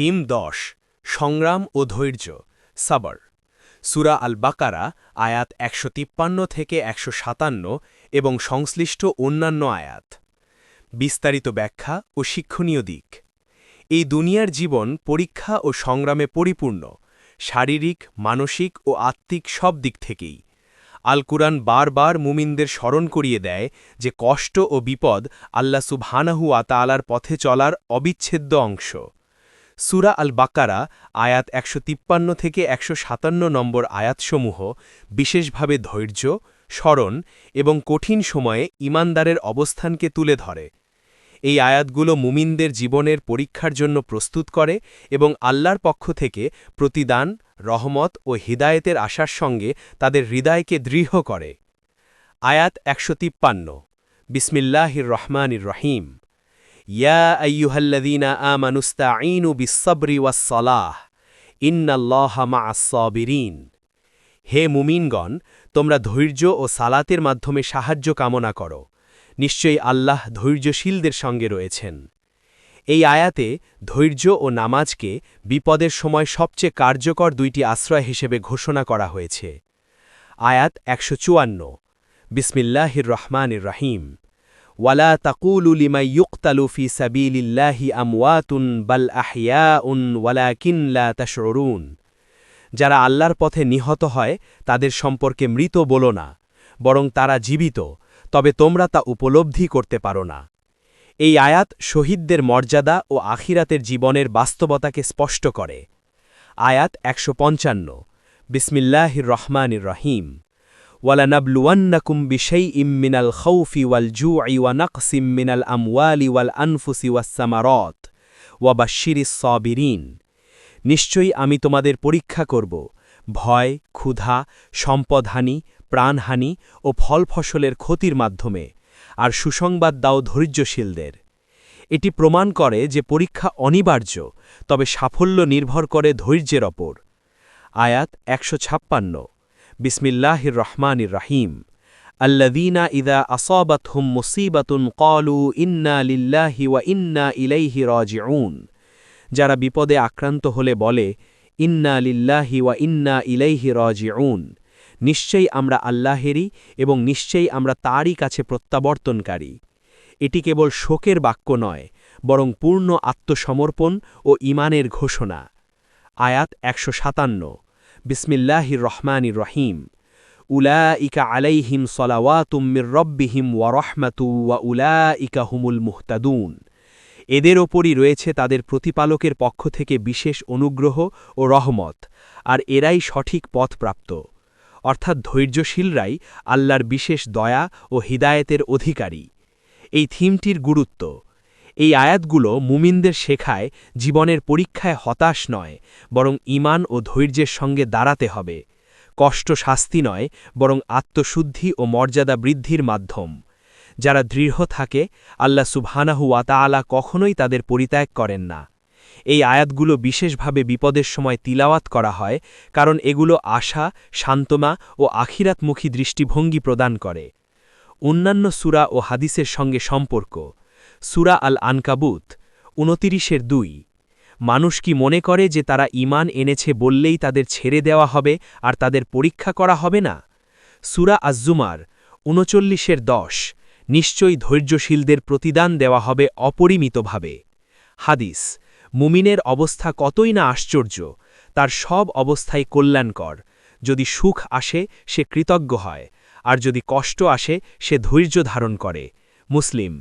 Theme দশ, সংগ্রাম ও ধৈর্য, সাবর। সুরা আল বাকারা আয়াত একশো তিপ্পান্ন থেকে একশো সাতান্ন এবং সংশ্লিষ্ট অন্যান্য আয়াত। বিস্তারিত ব্যাখ্যা ও শিক্ষণীয় দিক। এই দুনিয়ার জীবন পরীক্ষা ও সংগ্রামে পরিপূর্ণ, শারীরিক, মানসিক ও আত্মিক সব দিক থেকেই। আল কুরআন বারবার মুমিনদের স্মরণ করিয়ে দেয় যে কষ্ট ও বিপদ আল্লা সুবহানাহু আতালার পথে চলার অবিচ্ছেদ্য অংশ। সুরা আল বাকারা আয়াত একশো তিপ্পান্ন থেকে একশো সাতান্ন নম্বর আয়াতসমূহ বিশেষভাবে ধৈর্য, স্মরণ এবং কঠিন সময়ে ইমানদারের অবস্থানকে তুলে ধরে। এই আয়াতগুলো মুমিনদের জীবনের পরীক্ষার জন্য প্রস্তুত করে এবং আল্লাহর পক্ষ থেকে প্রতিদান, রহমত ও হিদায়েতের আশার সঙ্গে তাদের হৃদয়কে দৃঢ় করে। আয়াত একশো তিপ্পান্ন। বিসমিল্লাহির রহমানির রহিম। ইয়া আইয়ুহাল্লাদিনা বিসবরি ওয়াসলাহ ইন্নাল্লাহ মাআসসাবিরিন হে মুমিনগণ, তোমরা ধৈর্য ও সালাতের মাধ্যমে সাহায্য কামনা করো। নিশ্চয়ই আল্লাহ ধৈর্যশীলদের সঙ্গে রয়েছেন। এই আয়াতে ধৈর্য ও নামাজকে বিপদের সময় সবচেয়ে কার্যকর দুইটি আশ্রয় হিসেবে ঘোষণা করা হয়েছে। আয়াত একশো চুয়ান্ন। বিসমিল্লাহির রহমানির রহিম। ওয়ালা তাকুলু লিমাই ইউক্তালু ফি সাবিলিল্লাহি আমওয়াতুন বাল আহিয়াউন ওয়ালাকিন লা তাশউরুন যারা আল্লাহর পথে নিহত হয়, তাদের সম্পর্কে মৃত বলো না, বরং তারা জীবিত, তবে তোমরা তা উপলব্ধি করতে পারো না। এই আয়াত শহীদদের মর্যাদা ও আখিরাতের জীবনের বাস্তবতাকে স্পষ্ট করে। আয়াত একশো পঞ্চান্ন, বিসমিল্লাহির রহমানির রহিম। ওয়ালানাবলুয়ান্নাকুম বিশাই ইম্মিনাল খৌফি ওয়াল জু ওয়ানাকসিম মিনাল আমওয়ালি ওয়াল আনফুসি ওয়াসামারত ওয়াবাশিরিস সবিরিন নিশ্চয়ই আমি তোমাদের পরীক্ষা করব। ভয়, ক্ষুধা, সম্পদহানি, প্রাণহানি ও ফল ফসলের ক্ষতির মাধ্যমে, আর সুসংবাদ দাও ধৈর্যশীলদের। এটি প্রমাণ করে যে পরীক্ষা অনিবার্য, তবে সাফল্য নির্ভর করে ধৈর্যের ওপর। আয়াত একশো ছাপ্পান্ন। বিসমিল্লাহির রহমানির রাহিম আল্লাদিনা ইদা আসবাত হুম মুসিবাতুন কলু ইন্না লিল্লাহি ওয়া ইন্না ইলাইহি রজিউন। যারা বিপদে আক্রান্ত হলে বলে, ইন্না লিল্লাহি ওয়া ইন্না ইলাইহি রজিউন। নিশ্চয়ই আমরা আল্লাহেরই এবং নিশ্চয়ই আমরা তারই কাছে প্রত্যাবর্তনকারী। এটি কেবল শোকের বাক্য নয়, বরং পূর্ণ আত্মসমর্পণ ও ইমানের ঘোষণা। আয়াত একশো সাতান্ন। বিসমিল্লাহির রহমানির রহিম। উলা ইকা আলাইহিম সলাওয়াতুম্মির রব্বিহিম ওয়ারহমাতু ওয়া উলা ইকা হুমুল মুহতাদুন। এদের ওপরই রয়েছে তাদের প্রতিপালকের পক্ষ থেকে বিশেষ অনুগ্রহ ও রহমত, আর এরাই সঠিক পথ প্রাপ্ত। অর্থাৎ ধৈর্যশীলরাই আল্লাহর বিশেষ দয়া ও হিদায়েতের অধিকারী। এই থিমটির গুরুত্ব। এই আয়াতগুলো মুমিনদের শেখায় জীবনের পরীক্ষায় হতাশ নয়, বরং ইমান ও ধৈর্যের সঙ্গে দাঁড়াতে হবে। কষ্ট শাস্তি নয়, বরং আত্মশুদ্ধি ও মর্যাদা বৃদ্ধির মাধ্যম। যারা দৃঢ় থাকে, আল্লাহ সুবহানাহু ওয়াতাআলা কখনোই তাদের পরিত্যাগ করেন না। এই আয়াতগুলো বিশেষভাবে বিপদের সময় তিলাওয়াত করা হয়, কারণ এগুলো আশা শান্তমা ও আখিরাতমুখী দৃষ্টিভঙ্গি প্রদান করে। অন্যান্য সুরা ও হাদিসের সঙ্গে সম্পর্ক। সুরা আল আনকাবুত উনতিরিশের দুই। মানুষ কি মনে করে যে তারা ইমান এনেছে বললেই তাদের ছেড়ে দেওয়া হবে আর তাদের পরীক্ষা করা হবে না? সুরা আজ্জুমার, উনচল্লিশের দশ, নিশ্চয়ই ধৈর্যশীলদের প্রতিদান দেওয়া হবে অপরিমিতভাবে। হাদিস, মুমিনের অবস্থা কতই না আশ্চর্য, তার সব অবস্থাই কল্যাণকর। যদি সুখ আসে, সে কৃতজ্ঞ হয়, আর যদি কষ্ট আসে, সে ধৈর্য ধারণ করে। মুসলিম